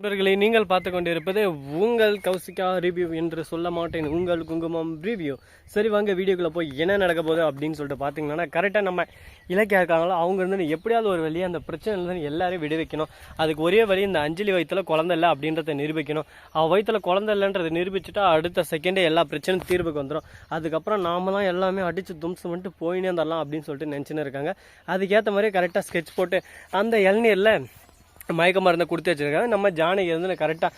நண்பர்களை நீங்கள் பார்த்து கொண்டிருப்பது உங்கள் கௌசிகா ரிவ்யூ என்று சொல்ல மாட்டேன். உங்கள் குங்குமம் ரிவ்யூ சரி வாங்க வீடியோக்குள்ளே போய் என்ன நடக்க போகுது அப்படின்னு சொல்லிட்டு பார்த்தீங்கன்னா கரெக்டாக நம்ம இலக்கியா இருக்காங்களோ அவங்க இருந்து எப்படியாவது ஒரு வழியாக அந்த பிரச்சனையிலேருந்து எல்லாரையும் விடுவிக்கணும். அதுக்கு ஒரே வழி இந்த அஞ்சலி வயிற்றுல குழந்தை இல்லை அப்படின்றத நிரூபிக்கணும். அவள் வயிற்றுல குழந்தை இல்லைன்றதை நிரூபிச்சுட்டா அடுத்த செகண்டே எல்லா பிரச்சனையும் தீர்வுக்கு வந்துடும் அதுக்கப்புறம் நாம தான் எல்லாமே அடித்து தும்சம் பண்ணிட்டு போயினே தரலாம் அப்படின்னு சொல்லிட்டு நினச்சின்னு இருக்காங்க. அதுக்கேற்ற மாதிரி கரெக்டாக ஸ்கெட்ச் போட்டு அந்த இளநீரில் மயக்க மருந்தை கொடுத்து வச்சுருக்காங்க. நம்ம ஜானகி வந்து கரெக்டாக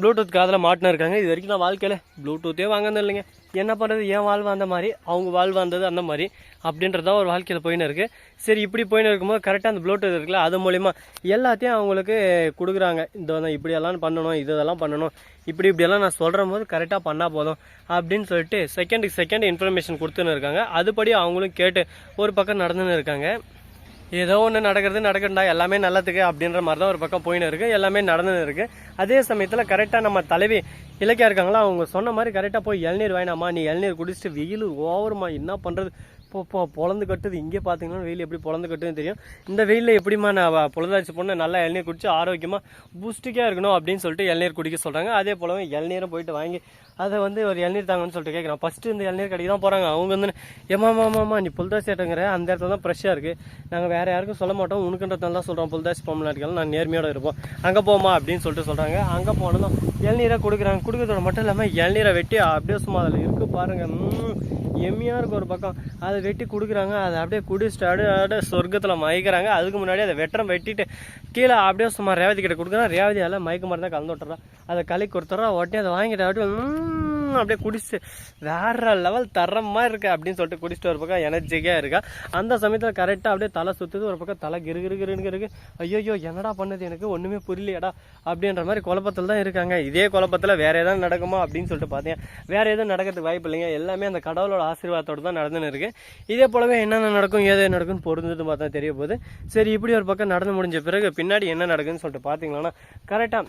ப்ளூடூத் காதில் மாட்டினா இருக்காங்க. இது வரைக்கும் நான் வாழ்க்கையில் ப்ளூடூத்தே வாங்கினது இல்லைங்க. என்ன பண்ணுறது என் வாழ்வு அந்த மாதிரி அவங்க வாழ்வு வந்தது அந்த மாதிரி அப்படின்றத ஒரு வாழ்க்கையில் போயின்னு இருக்குது சரி இப்படி போயின்னு இருக்கும்போது கரெக்டாக அந்த ப்ளூடூத் இருக்குல்ல அது மூலிமா எல்லாத்தையும் அவங்களுக்கு கொடுக்குறாங்க. இந்த இப்படியெல்லாம் பண்ணணும் இதெல்லாம் பண்ணணும் இப்படி இப்படியெல்லாம் நான் சொல்கிற போது கரெக்டாக பண்ணால் போதும் அப்படின்னு சொல்லிட்டு செகண்டுக்கு செகண்ட் இன்ஃபர்மேஷன் கொடுத்துன்னு இருக்காங்க. அதுபடி அவங்களும் கேட்டு ஒரு பக்கம் நடந்துன்னு இருக்காங்க. ஏதோ ஒன்று நடக்கிறது நடக்கண்டா எல்லாமே நல்லதுக்கு அப்படின்ற மாதிரி தான் ஒரு பக்கம் போயின்னு இருக்குது எல்லாமே நடந்துன்னு இருக்குது அதே சமயத்தில் கரெக்டாக நம்ம தலைவி இலக்கியா இருக்காங்களா அவங்க சொன்ன மாதிரி கரெக்டாக போய் இளநீர் வேணாமா நீ இளநீர் குடிச்சிட்டு வெயில் ஓவருமா என்ன பண்ணுறது இப்போ பொழந்து கட்டுது. இங்கே பார்த்தீங்கன்னா வெயில் எப்படி பொழந்து கட்டுதுன்னு தெரியும். இந்த வெயிலில் எப்படிமா நான் பொழுதாச்சு பொண்ணு நல்லா இளநீர் குடிச்சு ஆரோக்கியமாக பூஸ்டிக்காக இருக்கணும் அப்படின்னு சொல்லிட்டு இளநீர் குடிக்க சொல்கிறாங்க அதே போலவே இளநீரும் போயிட்டு வாங்கி அதை வந்து ஒரு இளநீர் தாங்கன்னு சொல்லிட்டு கேட்குறான் ஃபஸ்ட்டு இந்த இளநீர் கடைக்கு தான் போகிறாங்க அவங்க வந்து ஏமா மாமா நீ புல்தாசி ஏட்டங்கிற? அந்த இடத்துல தான் ஃப்ரெஷ்ஷாக இருக்குது நாங்கள் வேறு யாருக்கும் சொல்ல மாட்டோம். உனக்குன்றதெல்லாம் தான் சொல்கிறோம் புல்தாசி பொம்மநாட்டிகள் நான் நேர்மையோட இருப்போம். அங்கே போமா அப்படின்னு சொல்லிட்டு சொல்கிறாங்க அங்கே போனதும் இளநீரை கொடுக்குறாங்க. கொடுக்குறதோட மட்டும் இல்லாமல் இளநீரை வெட்டி அப்படியே சும்மா அதில் இருக்குது பாருங்கள் எம்மியாக இருக்கும் ஒரு பக்கம். அதை வெட்டி கொடுக்குறாங்க அதை அப்படியே குடிச்சிட்டு அப்படியே அப்படியே சொர்க்கத்தில் மயக்கிறாங்க. அதுக்கு முன்னாடி அதை வெட்டுறம் வெட்டிட்டு கீழே அப்படியே சும்மா ரேவதி கிட்ட கொடுக்குறான். ரேவதி எல்லாம் மயக்க மருந்து கலந்து விட்டுறா அதை களி கொடுத்துட்றா உடனே அதை வாங்கிட்டு அப்படியே அப்படியே குடிச்சு வேற லெவல் தர மாதிரி இருக்கு அப்படின்னு சொல்லிட்டு குடிச்சிட்டு ஒரு பக்கம் எனர்ஜிக்காக இருக்கா. அந்த சமயத்தில் கரெக்டாக அப்படியே தலை சுற்றுது ஒரு பக்கம் தலை கிரு கிரு கிருன்னு இருக்கு. ஐயோ என்னடா பண்ணுது? எனக்கு ஒன்றுமே புரியலையடா அப்படின்ற மாதிரி குழப்பத்தில் தான் இருக்காங்க. இதே குழப்பத்தில் வேற ஏதாவது நடக்குமா அப்படின்னு சொல்லிட்டு பார்த்தேன். வேற எதுவும் நடக்கிறதுக்கு வாய்ப்பு இல்லைங்க. எல்லாமே அந்த கடவுளோட ஆசீர்வாதத்தோட தான் நடந்துன்னு இருக்கு. இதே போலவே என்னென்ன நடக்கும் ஏது நடக்கும்னு பொருந்தது பார்த்தா தெரிய போகுது. சரி இப்படி ஒரு பக்கம் நடந்து முடிஞ்ச பிறகு பின்னாடி என்ன நடக்குதுன்னு சொல்லிட்டு பார்த்தீங்கன்னா கரெக்டாக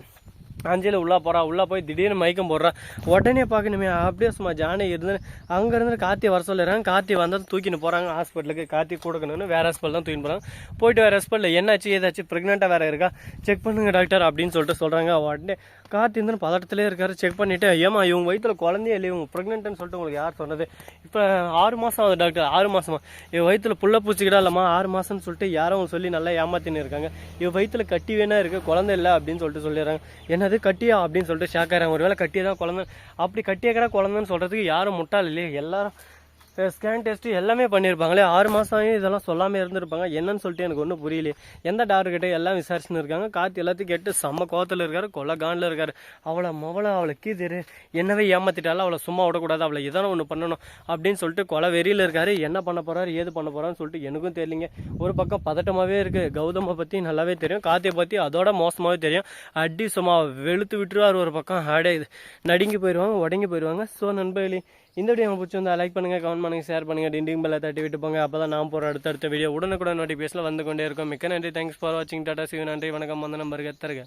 அஞ்சலி உள்ளே போகிறா உள்ளே போய் திடீர்னு மயக்கம் போடுறா. உடனே பார்க்கணுமே அப்படியே சும்மா ஜானே இருந்து அங்கேருந்து கார்த்தி வர சொல்லிடுறாங்க. கார்த்தி வந்தால் தூக்கின்னு போகிறாங்க ஹாஸ்பிட்டலுக்கு கார்த்தி கொடுக்கணும்னு வேறு ஹாஸ்பிட்டல் தான் தூக்கின்னு போகிறாங்க போயிட்டு வேறு ஹாஸ்பிட்டலில் என்னாச்சு ஏதாச்சும் ப்ரெக்னெண்ட்டாக வேறு இருக்கா? செக் பண்ணுங்க டாக்டர் அப்படின்னு சொல்லிட்டு சொல்கிறாங்க உடனே கார்த்தி இருந்து பதட்டத்திலே இருக்காரு. செக் பண்ணிவிட்டு ஏமா இவங்க வயிற்றுல குழந்தையே இல்லை இவங்க ப்ரெக்னென்ட்னு சொல்லிட்டு உங்களுக்கு யார் சொன்னது? இப்போ ஆறு மாதம் ஆகுது டாக்டர் ஆறு மாதமா இவ வயிற்றுல புள்ள பூச்சிக்கிடா இல்லைம்மா ஆறு மாதம்னு சொல்லிட்டு யாரும் சொல்லி நல்லா ஏமாத்தின்னு இருக்காங்க. இவ வயிற்றுல கட்டி வேணா இருக்குது குழந்தை இல்லை அப்படின்னு சொல்லிட்டு சொல்லிடுறாங்க. என்ன என்னது கட்டியா அப்படின்னு சொல்லிட்டு ஷாக் ஒருவேளை கட்டியதான் குழந்தை அப்படி கட்டியாக்கிறா குழந்தைன்னு சொல்கிறதுக்கு யாரும் முட்டாள் இல்லையே. எல்லாரும் ஸ்கேன் டெஸ்ட்டு எல்லாமே பண்ணியிருப்பாங்களே ஆறு மாதம் இதெல்லாம் சொல்லாமல் இருந்திருப்பாங்க. என்னன்னு சொல்லிட்டு எனக்கு ஒன்றும் புரியலையே. எந்த டாக்டர் கிட்ட எல்லாம் விசாரிச்சுன்னு இருக்காங்க? காத்து எல்லாத்தையும் கேட்டு செம்ம கோத்தில் இருக்கார் கொலை காண்டில் இருக்கார். அவளை மவளை அவளை கீதிரு. என்னவே ஏமாத்திட்டாலும் அவளை சும்மா விடக்கூடாது. அவளை எதனா ஒன்று பண்ணணும் அப்படின்னு சொல்லிட்டு கொலை வெறியில் இருக்காரு. என்ன பண்ண போகிறாரு ஏது பண்ண போகிறான்னு சொல்லிட்டு எனக்கும் தெரியலிங்க. ஒரு பக்கம் பதட்டமாகவே இருக்குது கௌதமை பற்றி நல்லாவே தெரியும். காத்தியை பற்றி அதோட மோசமாகவே தெரியும். அடி சும்மா வெளுத்து விட்டுருவார் ஒரு பக்கம். அடே நடுங்கி போயிடுவாங்க உடங்கி போயிடுவாங்க ஸோ நண்பர்களே இந்த வீடியோ உங்களுக்கு பிடிச்சிருந்தா லைக் பண்ணுங்க கமெண்ட் பண்ணுங்க ஷேர் பண்ணுங்க டிண்டிங் பெல்ல தட்டி விட்டு போங்க. அப்போ தான் நான் போகிற அடுத்தடுத்த வீடியோ உடனுக்குடன் நோட்டிஃபிகேஷன் வந்து கொண்டே இருக்கும். மிக்க நன்றி. தேங்க்ஸ் ஃபார் வாட்சிங் டாடா சிவ நன்றி. வணக்கம். வந்த நம்பருக்கு தருக